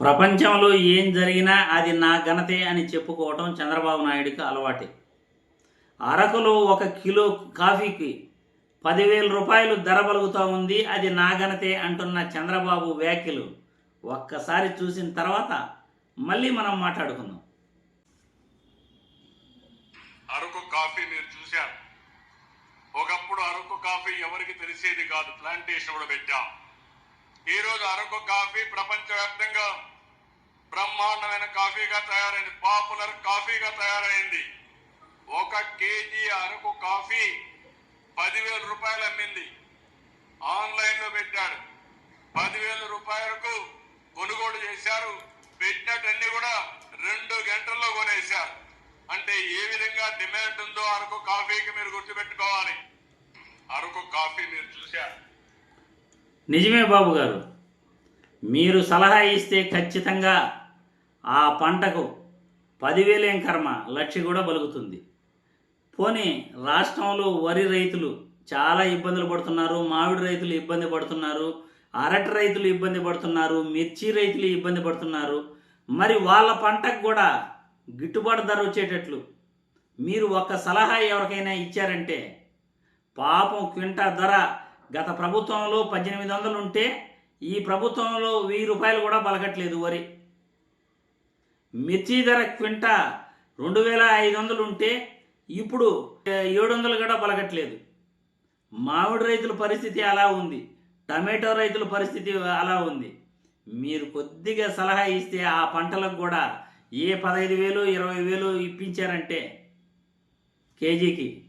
ప్రపంచంలో ఏం జరిగినా అది నా ఘనతే అని చెప్పుకోవటం చంద్రబాబు నాయుడికి అలవాటే. అరకులో ఒక కిలో కాఫీకి పదివేల రూపాయలు ధర పలుకుతూ ఉంది అది నా ఘనతే అంటున్న చంద్రబాబు వ్యాఖ్యలు. ఒక్కసారి చూసిన తర్వాత మళ్ళీ మనం మాట్లాడుకుందాం. అరకు కాఫీ మీరు చూశారు ఒకప్పుడు అరకు కాఫీ ఎవరికి తెలిసేది కాదు ప్లాంటేషన్ కూడా పెట్టాం. ఈ రోజు అరకు కాఫీ ప్రపంచవ్యాప్తంగా బ్రహ్మాండమైన కాఫీగా తయారైంది. పాపులర్ కాఫీగా తయారైంది. ఒక కేజీ అరకు కాఫీ పదివేల రూపాయలు అమ్మింది. ఆన్లైన్లో పెట్టాడు. పదివేల రూపాయలకు కొనుగోలు చేశారు. పెట్టినట్టన్నీ కూడా రెండు గంటల్లో కొనేశారు. అంటే ఏ విధంగా డిమాండ్ ఉందో అరకు కాఫీకి మీరు గుర్తుపెట్టుకోవాలి. అరకు కాఫీ మీరు చూశారు. నిజమే బాబు గారు. మీరు సలహా ఇస్తే ఖచ్చితంగా ఆ పంటకు పదివేలేం కర్మ లక్ష కూడా బలుగుతుంది. పోనీ రాష్ట్రంలో వరి రైతులు చాలా ఇబ్బందులు పడుతున్నారు మామిడి రైతులు ఇబ్బంది పడుతున్నారు అరటి రైతులు ఇబ్బంది పడుతున్నారు మిర్చి రైతులు ఇబ్బంది పడుతున్నారు. మరి వాళ్ళ పంటకు కూడా గిట్టుబాటు ధర వచ్చేటట్లు మీరు ఒక్క సలహా ఎవరికైనా ఇచ్చారంటే పాపం క్వింటా ధర గత ప్రభుత్వంలో పద్దెనిమిది వందలు ఉంటే ఈ ప్రభుత్వంలో వెయ్యి రూపాయలు కూడా పలకట్లేదు వరి. మిర్చి ధర క్వింటా రెండు వేల ఐదు వందలు ఉంటే ఇప్పుడు ఏడు వందలు కూడా పలకట్లేదు. మామిడి రైతుల పరిస్థితి అలా ఉంది. టమాటో రైతుల పరిస్థితి అలా ఉంది. మీరు కొద్దిగా సలహా ఇస్తే ఆ పంటలకు కూడా ఏ పదహైదు వేలు ఇరవై వేలు ఇప్పించారంటే కేజీకి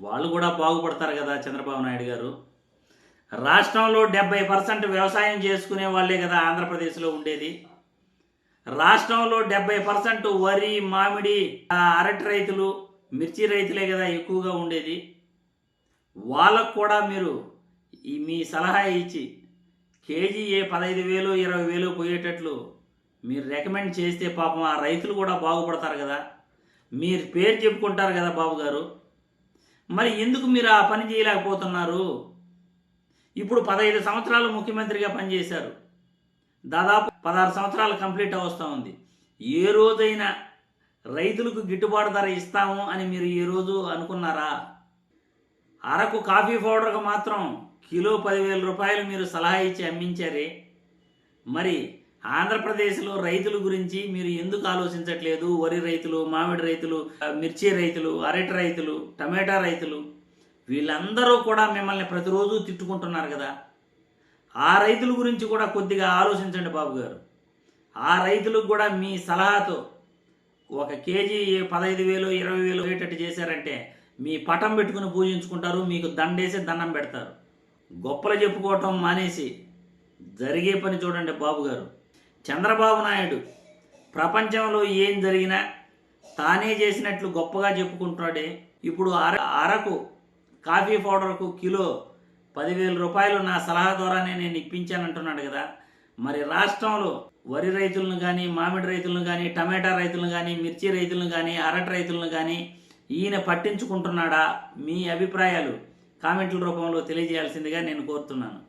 వాళ్ళు కూడా బాగుపడతారు కదా చంద్రబాబు నాయుడు గారు. రాష్ట్రంలో డెబ్బై పర్సెంట్ వ్యవసాయం చేసుకునే వాళ్ళే కదా ఆంధ్రప్రదేశ్లో ఉండేది. రాష్ట్రంలో డెబ్బై పర్సెంట్ వరి మామిడి అరటి రైతులు మిర్చి రైతులే కదా ఎక్కువగా ఉండేది. వాళ్ళకు కూడా మీరు ఈ మీ సలహా ఇచ్చి కేజీ ఏ పదహైదు వేలు ఇరవై వేలు పోయేటట్లు మీరు రికమెండ్ చేస్తే పాపం ఆ రైతులు కూడా బాగుపడతారు కదా. మీరు పేరు చెప్పుకుంటారు కదా బాబు గారు. మరి ఎందుకు మీరు ఆ పని చేయలేకపోతున్నారు? ఇప్పుడు పదహైదు సంవత్సరాలు ముఖ్యమంత్రిగా పనిచేశారు. దాదాపు పదహారు సంవత్సరాలు కంప్లీట్ అవస్తూ ఉంది. ఏ రోజైనా రైతులకు గిట్టుబాటు ధర ఇస్తాము అని మీరు ఈరోజు రోజు అనుకున్నారా? అరకు కాఫీ పౌడర్కి మాత్రం కిలో పదివేల రూపాయలు మీరు సలహా ఇచ్చి అమ్మించారే? మరి ఆంధ్రప్రదేశ్లో రైతుల గురించి మీరు ఎందుకు ఆలోచించట్లేదు? వరి రైతులు మామిడి రైతులు మిర్చి రైతులు అరటి రైతులు టమాటా రైతులు వీళ్ళందరూ కూడా మిమ్మల్ని ప్రతిరోజు తిట్టుకుంటున్నారు కదా. ఆ రైతుల గురించి కూడా కొద్దిగా ఆలోచించండి బాబు గారు. ఆ రైతులకు కూడా మీ సలహాతో ఒక కేజీ పదహైదు వేలు ఇరవై వేలు అయ్యేటట్టు చేశారంటే మీ పటం పెట్టుకుని పూజించుకుంటారు మీకు దండేసి దండం పెడతారు. గొప్పలు చెప్పుకోవటం మానేసి జరిగే పని చూడండి బాబు గారు. చంద్రబాబు నాయుడు ప్రపంచంలో ఏం జరిగినా తానే చేసినట్లు గొప్పగా చెప్పుకుంటున్నాడే. ఇప్పుడు అర అరకు కాఫీ పౌడర్కు కిలో పదివేల రూపాయలు నా సలహా ద్వారానే నేను ఇప్పించానంటున్నాడు కదా. మరి రాష్ట్రంలో వరి రైతులను కానీ మామిడి రైతులను కానీ టమాటా రైతులను కానీ మిర్చి రైతులను కానీ అరటి రైతులను కానీ ఈయన పట్టించుకుంటున్నాడా? మీ అభిప్రాయాలు కామెంట్ల రూపంలో తెలియజేయాల్సిందిగా నేను కోరుతున్నాను.